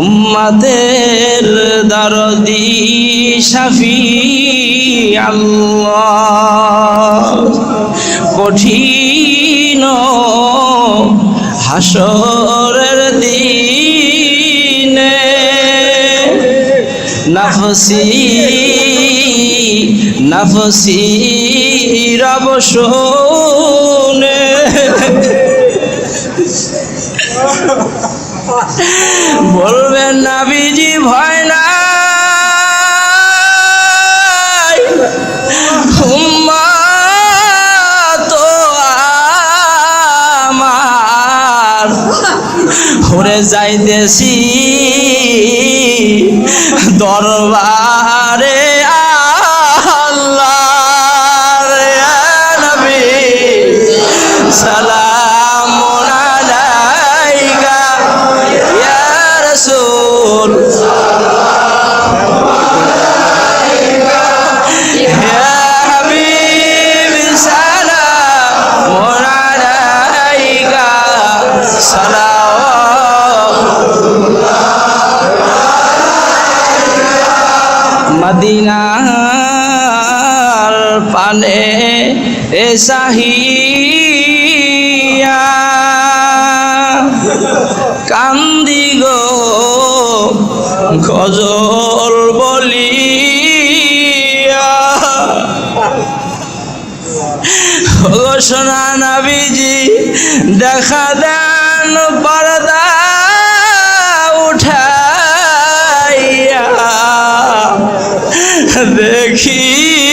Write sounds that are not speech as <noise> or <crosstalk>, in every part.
উম্মাদের দরদি শাফি আল্লাহ। কঠিন হাসরের দিনে নাফসি নাফসি রব <laughs> বলবেন নাবিজি ভয় না ঘুরে যাইতেছি দরবারে। এ সাহিয়া। কান্দি গো বলিয়া। ও সোনা নাবিজি দেখা দেন পর্দা উঠাইয়া। দেখিব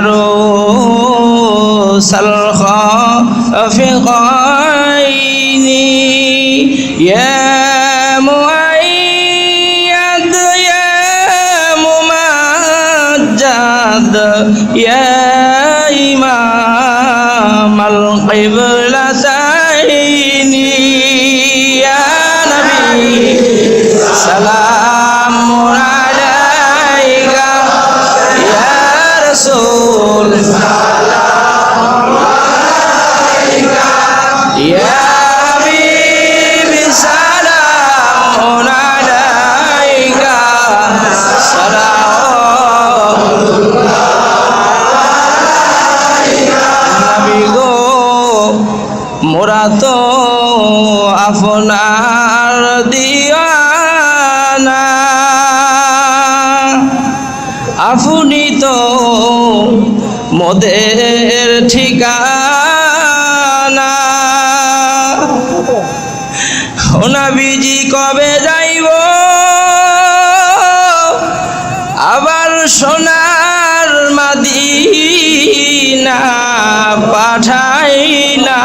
claro. মোরা তো আপনার দিয়ানা। আপনি তো মোদের ঠিকানা। বিজি কবে যাইব? আবার সোনার মাদিনা। পাঠাইলাম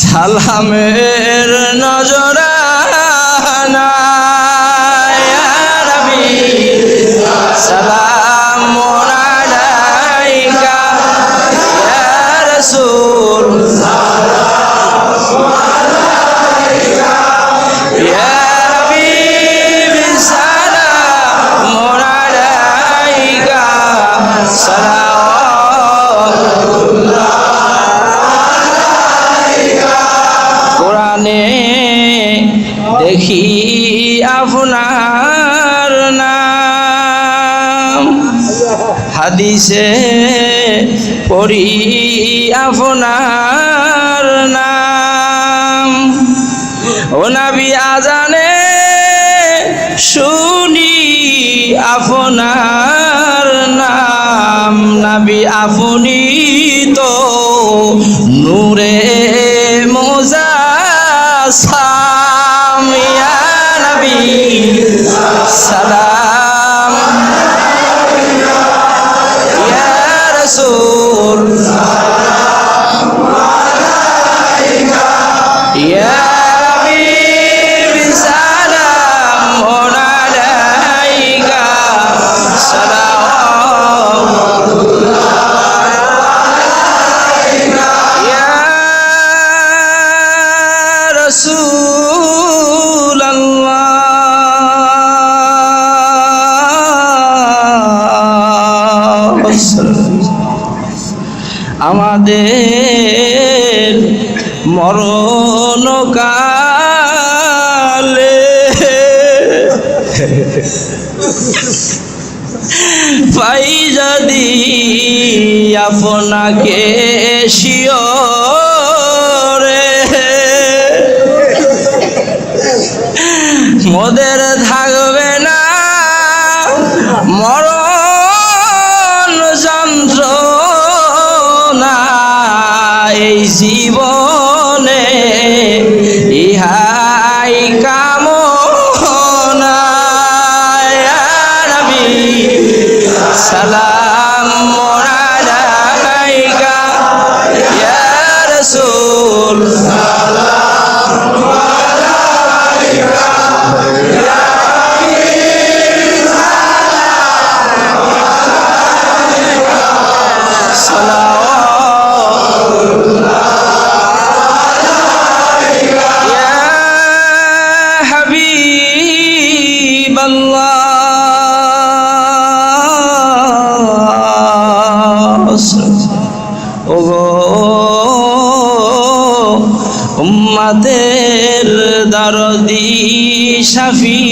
সালামের নজরানা দেখি আপনার নাম। হাদিসে পড়ি আপনার নাম। ও নাবি আজানে শুনি আপনার নাম। নাবি আপনি তো নূরে মোজা সালাম আমাদের মরণকালে পাই যদি আপনাকে শিয় জীবনে ইহাই কাম ইয়া উম্মাদের দরদি শাফি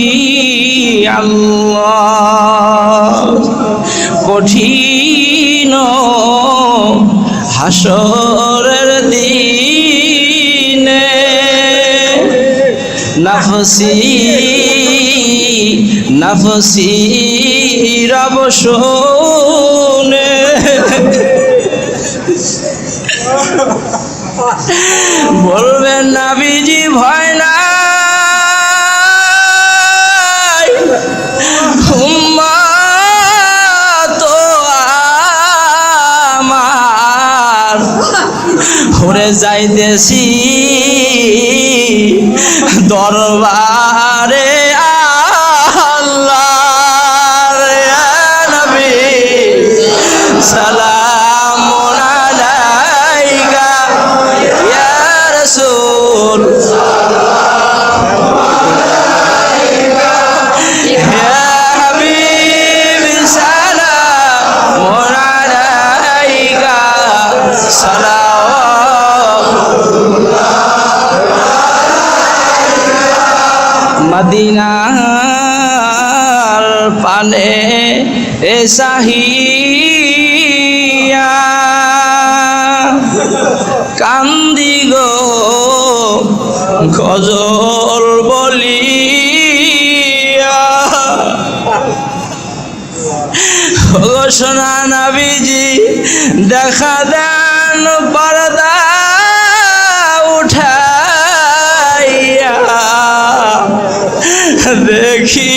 আল্লাহ। কঠিন হাসরের দিনে নাফসি নাফসি রব শোনে। বলবেন নাবিজি ভয় না ঘুরে যাইতেছি দরবারে মদিনার পানে এ সাহিয়া। কান্দি গো গজল বলিয়া। ঘোষণা নাবিজি দেখা দেন পর্দা দেখি